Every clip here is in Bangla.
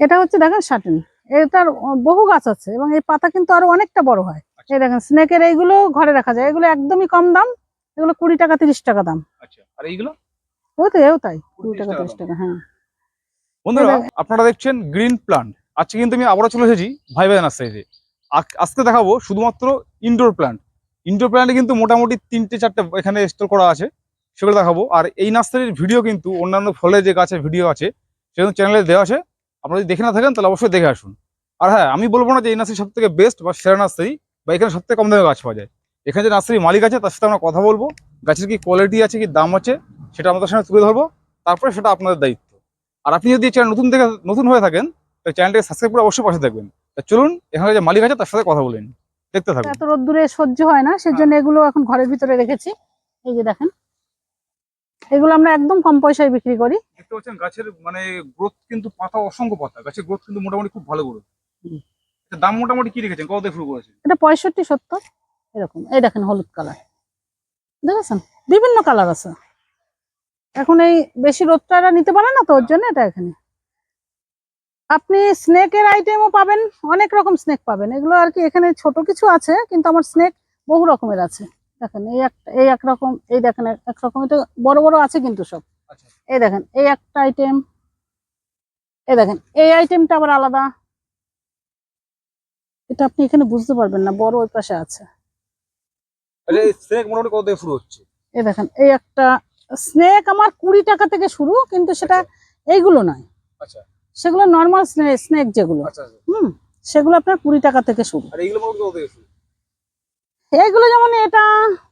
এটা হচ্ছে দেখেন শাটিন এটার বহু গাছ আছে এবং এই পাতা কিন্তু আরও অনেকটা বড় হয়। এই দেখেন স্নেকের এইগুলো ঘরে রাখা যায়। এগুলো একদমই কম দাম এগুলো কুড়ি টাকা তিরিশ টাকা দাম। আচ্ছা আর এইগুলো? ওই তো এও তাই কুড়ি টাকা তিরিশ টাকা হ্যাঁ। বন্ধুরা আপনারা দেখছেন গ্রিন প্লান্ট। আজকে কিন্তু আমি আবারও চলে এসেছি ভাই ভাই নার্সারিতে আজকে দেখাবো শুধুমাত্র ইনডোর প্লান্ট ইনডোর প্ল্যান্টে কিন্তু মোটামুটি তিনটে চারটে এখানে স্টোর করা আছে সেগুলো দেখাবো। আর এই নার্সারির ভিডিও কিন্তু অন্যান্য ফলের যে গাছের ভিডিও আছে সেগুলো চ্যানেলে দেওয়া আছে। আপনারা যদি দেখে না থাকেন, তাহলে অবশ্যই দেখে আসুন। আর হ্যাঁ আমি বলব না যে এই নার্সারি সব থেকে বেস্ট বা সেরা নার্সারি, বা এখানে সব থেকে কম দামে গাছ পাওয়া যায়। এখানে যে নার্সারি মালিক আছে, তার সাথে আমরা কথা বলব। গাছের কি কোয়ালিটি আছে, কি দাম আছে, সেটা আমাদের সামনে তুলে ধরবো। তারপরে সেটা আপনাদের দায়িত্ব। আর আপনি যদি চ্যানেল নতুন থেকে, নতুন হয়ে থাকেন, তাহলে চ্যানেলটাকে সাবস্ক্রাইব করে অবশ্যই পাশে থাকবেন। চলুন, এখানে যে মালিক আছে, তার সাথে কথা বলেন দেখতে থাকুন। এত রোদ্দুরে সহ্য হয় না, সেজন্য এগুলো এখন ঘরের ভিতরে রেখেছি। এই যে দেখেন। এগুলো আমরা একদম কম পয়সায় বিক্রি করি। দেখতে পাচ্ছেন গাছের মানে গ্রোথ কিন্তু পাতা অসংখ্য পাতা। গাছের গ্রোথ কিন্তু মোটামুটি খুব ভালো গ্রোথ। দাম মোটামুটি কি রেখেছেন? কত শুরু করেছেন? এটা পঁয়ষট্টি সত্তর এরকম। এই দেখেন হলুদ কালার। দেখেছেন? বিভিন্ন কালার আছে। এখন এই বেশি রোদটা নিতে পারে না তো ওর জন্য এটা এখানে। আপনি স্নেকের আইটেমও পাবেন অনেক রকম স্নেক পাবেন। এগুলো আর কি এখানে ছোট কিছু আছে কিন্তু আমার স্নেক বহু রকমের আছে। দেখেন এই একটা এই একরকম এই দেখেন এক- এক এটা বড় বড় আছে কিন্তু সব। আচ্ছা। এই দেখেন এই একটা আইটেম এই দেখেন এই আইটেমটা আবার আলাদা। এটা আপনি এখানে বুঝতে পারবেন না বড় ওই পাশে আছে। আচ্ছা স্নেক মোটামুটি কত দিয়ে শুরু হচ্ছে? এই দেখেন এই একটা স্নেক আমার কুড়ি টাকা থেকে শুরু কিন্তু সেটা এইগুলো নয়। আচ্ছা। সেগুলো নর্মাল স্নেক যেগুলো। আচ্ছা আচ্ছা। হুম সেগুলো আপনার কুড়ি টাকা থেকে শুরু। আর এইগুলো কত দিয়ে শুরু? এইগুলো যেমন এটা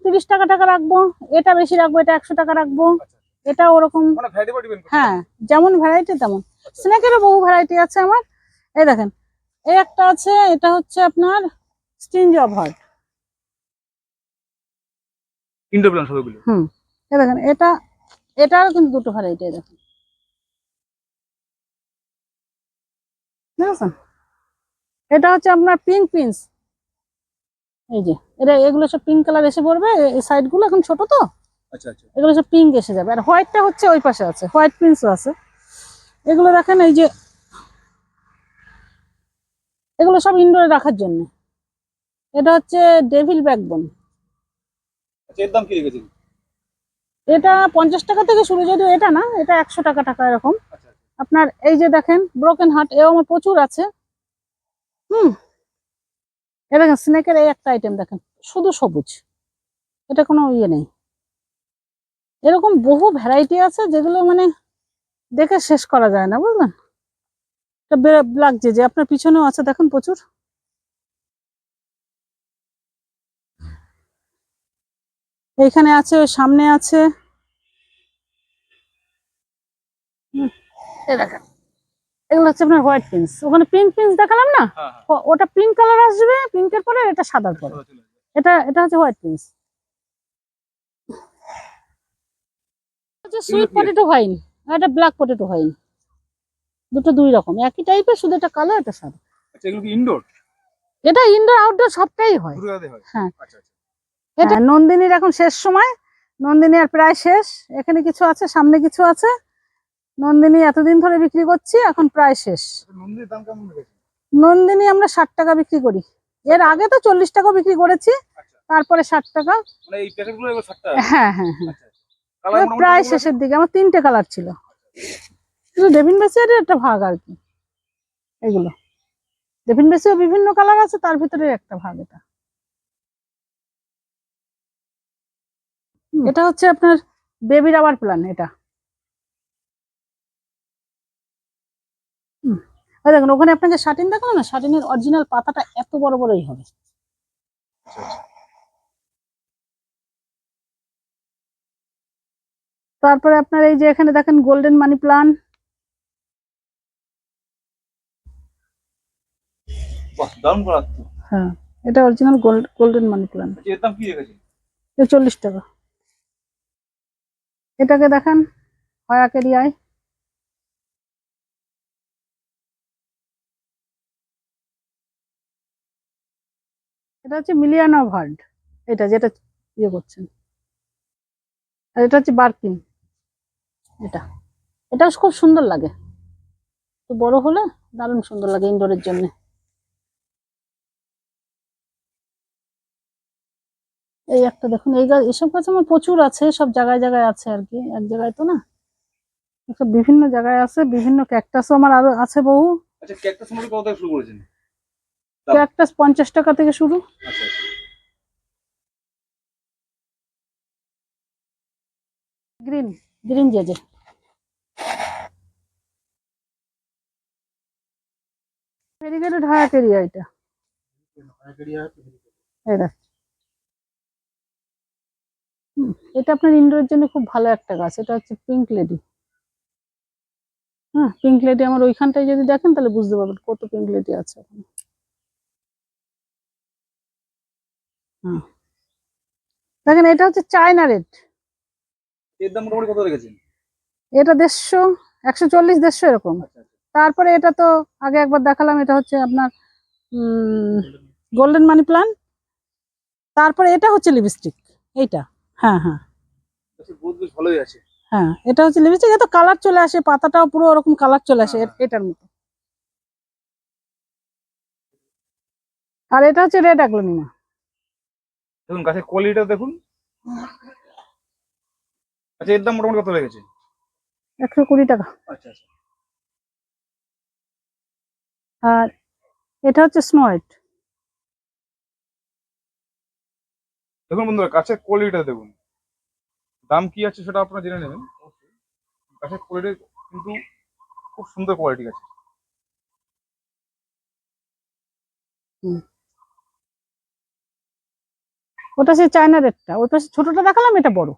তিরিশ টাকা টাকা রাখব এটা বেশি রাখব এটা একশো টাকা রাখব এটা ওরকম। মানে হ্যাঁ যেমন ভ্যারাইটি তেমন। স্নেকেরও বহু ভ্যারাইটি আছে আমার। এই দেখেন এই একটা আছে এটা হচ্ছে আপনার string of heart. Indoor plant সবগুলো? হুম এই দেখেন এটা কিন্তু দুটো ভ্যারাইটি দেখেন। বুঝেছেন এটা হচ্ছে আপনার পিঙ্ক পিন্স এই যে এটা এগুলো সব পিঙ্ক কালার এসে পড়বে এই সাইডগুলো এখন ছোট তো? আচ্ছা আচ্ছা। এগুলো সব পিঙ্ক এসে যাবে। আর হোয়াইটটা হচ্ছে ওই পাশে আছে হোয়াইট প্রিন্সও আছে। এগুলো দেখেন এই যে এগুলো সব ইনডোরে রাখার জন্য। এটা হচ্ছে ডেভিল ব্যাকবোন আচ্ছা দাম কি রেখেছেন? এটা পঞ্চাশ টাকা থেকে শুরু যদিও এটা না এটা একশো টাকা টাকা এরকম। আপনার এই যে দেখেন ব্রোকেন হার্ট এও আমার প্রচুর আছে। হুম এ দেখেন, স্নেকের এই একটা আইটেম দেখেন, শুধু সবুজ। এটা কোনো ইয়ে নেই। এরকম বহু ভ্যারাইটি আছে যেগুলো মানে দেখে শেষ করা যায় না, বুঝলেন? এটা লাগছে যে আপনার পিছনেও আছে, দেখেন প্রচুর। এইখানে আছে ওই সামনে আছে। দেখেন। এগুলো হচ্ছে আপনার হোয়াইট পিন্স ওখানে পিঙ্ক পিন্স দেখালাম না? হ্যাঁ হ্যাঁ। ওটা পিঙ্ক কালার আসবে পিঙ্কের পরে এটা সাদার পরে। এটা এটা হচ্ছে হোয়াইট পিন্স হচ্ছে সুইট পটেটো হোয়াইন আর এটা ব্ল্যাক পটেটো হোয়াইন দুটো দুই রকম একই টাইপের শুধু এটা কালো এটা সাদা। আচ্ছা এগুলো কি ইনডোর এটা ইনডোর আউটডোর সবটাই হয়। হয়? হ্যাঁ। আচ্ছা আচ্ছা। এটা নন্দিনীর এখন শেষ সময়। নন্দিনী আর প্রায় শেষ। এখানে কিছু আছে সামনে কিছু আছে। নন্দিনী এতদিন ধরে বিক্রি করছি এখন প্রায় শেষ। নন্দিনী আমরা ষাট টাকা বিক্রি করি। এর আগে তো চল্লিশ টাকা বিক্রি করেছি আচ্ছা। তারপরে ষাট টাকা। মানে ষাট টাকা? হ্যাঁ হ্যাঁ হ্যাঁ। আচ্ছা আচ্ছা। প্রায় শেষের দিকে আমার তিনটে কালার ছিল। শুধু ডেভিন বেসিয়ার একটা ভাগ আর কি এগুলো। ডেভিন বেসিও বিভিন্ন কালার আছে তার ভিতরে একটা ভাগ এটা। এটা হচ্ছে আপনার বেবি রাবার প্ল্যান এটা। দেখুন ওখানে আপনাকে শাটিন দেখানো না? শাটিনের অরিজিনাল পাতাটা এত বড় বড়ই হবে। তারপরে আপনার এই যে এখানে দেখেন গোল্ডেন মানি প্লান বাহ দারুণ করা তো। হ্যাঁ এটা original gold golden money plant এর দাম কি রেখেছেন? এটা চল্লিশ টাকা। এটাকে দেখান হয়াকেরিয়ায় এটা হচ্ছে মিলিয়ন অফ হার্ড এটা যেটা ইয়ে করছেন। আর এটা হচ্ছে বার্কিং এটা। এটা খুব সুন্দর লাগে। তো বড় হলে দারুণ সুন্দর লাগে ইনডোরের জন্য। এই একটা দেখুন, এই গাছ এসব গাছ আমার প্রচুর আছে, সব জায়গায় জায়গায় আছে আর কি, এক জায়গায় তো না। বিভিন্ন জায়গায় আছে, বিভিন্ন ক্যাকটাসও আমার আরও আছে বহু। আচ্ছা ক্যাকটাস শুরু করেছেন? ক্যাকটাস পঞ্চাশ টাকা থেকে শুরু। গ্রিন গ্রিন যে ভেরিগেটেড হায়াকেরিয়া এটা। এটা আপনার ইনডোরের জন্য খুব ভালো একটা গাছ এটা হচ্ছে পিঙ্ক লেডি হ্যাঁ পিঙ্ক লেডি আমার ওইখানটায় যদি দেখেন তাহলে বুঝতে পারবেন কত পিঙ্ক লেডি আছে। ওখানে দেখেন এটা হচ্ছে চায়না রেড এর দাম মোটামুটি কত রেখেছেন? এটা দেড়শো একশো চল্লিশ দেড়শো এরকম। আচ্ছা আচ্ছা। তারপরে এটা তো আগে একবার দেখালাম এটা হচ্ছে আপনার গোল্ডেন মানি প্লান্ট তারপরে এটা হচ্ছে লিপস্টিক এইটা। হ্যাঁ হ্যাঁ। আচ্ছা ভালোই আছে। হ্যাঁ এটা হচ্ছে লিপস্টিক এত কালার চলে আসে পাতাটাও পুরো ওরকম কালার চলে আসে এ- এটার মতো। আর এটা হচ্ছে রেড অ্যাগ্লোনিমা দেখুন গাছের কোয়ালিটিটা দেখুন। আচ্ছা এর দাম মোটামুটি কত লেগেছে? একশো কুড়ি টাকা। আচ্ছা আচ্ছা। আর এটা হচ্ছে স্নো হোয়াইট দেখুন বন্ধুরা গাছের কোয়ালিটিটা দেখুন। দাম কি আছে সেটা আপনারা জেনে নেবেন। গাছের কোয়ালিটি কিন্তু খুব সুন্দর কোয়ালিটি আছে ওটা সে চায়না রেডটা ওই পাশে ছোটটা দেখালাম এটা বড়।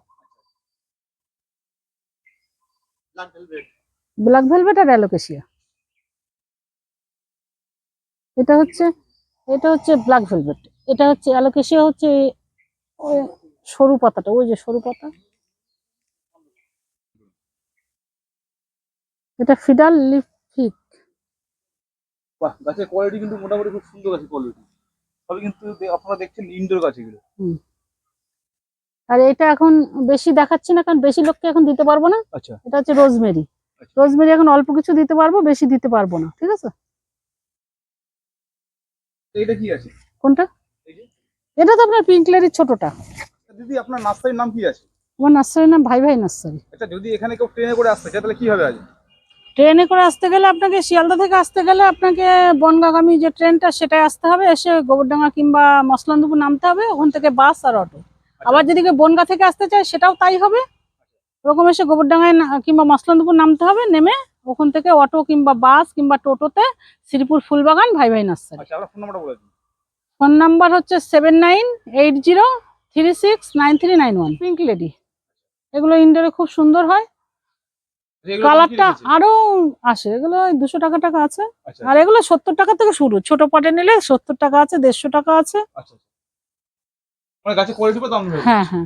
ব্ল্যাক ভেলভেট আর অ্যালোকেশিয়া এটা হচ্ছে এটা হচ্ছে ব্ল্যাক ভেলভেট এটা হচ্ছে অ্যালোকেশিয়া হচ্ছে ওই সরু পাতাটা ওই যে সরু পাতা। এটা ফিডাল লিফিক বাহ গাছের কোয়ালিটি কিন্তু মোটামুটি খুব সুন্দর গাছের কোয়ালিটি তবে কিন্তু আপনারা দেখছেন ইনডোর গাছ এগুলো। আর এটা এখন বেশি দেখাচ্ছি না কারণ বেশি লোককে এখন দিতে পারব না। আচ্ছা। এটা হচ্ছে রোজমেরি আচ্ছা। রোজমেরি এখন অল্প কিছু দিতে পারব বেশি দিতে পারব না ঠিক আছে? এটা কি আছে? কোনটা? এটা তো আপনার পিঙ্কলারির ছোটটা। দিদি আপনার নার্সারির নাম কি আছে? আমার নার্সারির নাম ভাই ভাই নার্সারি। আচ্ছা যদি এখানে কেউ ট্রেনে করে আসতে চায় তাহলে কি হবে আজ ট্রেনে করে আসতে গেলে আপনাকে শিয়ালদা থেকে আসতে গেলে আপনাকে বনগাগামী যে ট্রেনটা সেটাই আসতে হবে। এসে গোবরডাঙ্গা কিংবা মসলান্দপুর নামতে হবে। ওখান থেকে বাস আর অটো। আবার যদি কেউ বনগা থেকে আসতে চায় সেটাও তাই হবে। ওরকম এসে গোবরডাঙ্গায় কিংবা মসলান্দপুর নামতে হবে। নেমে ওখান থেকে অটো কিংবা বাস কিংবা টোটোতে শ্রীপুর ফুলবাগান ভাই ভাই নার্সারি। আচ্ছা ফোন নাম্বার হচ্ছে seven nine eight zero three six nine three nine one. Pink lady. এগুলো ইনডোরে খুব সুন্দর হয় আচ্ছা, এগুলোর দাম কি কালারটা? আরও আসে এগুলো দুশো টাকা টাকা আছে আচ্ছা আর এগুলো সত্তর টাকা থেকে শুরু ছোট পটে নিলে সত্তর টাকা আছে দেড়শো টাকা আছে আচ্ছা আচ্ছা। মানে হ্যাঁ হ্যাঁ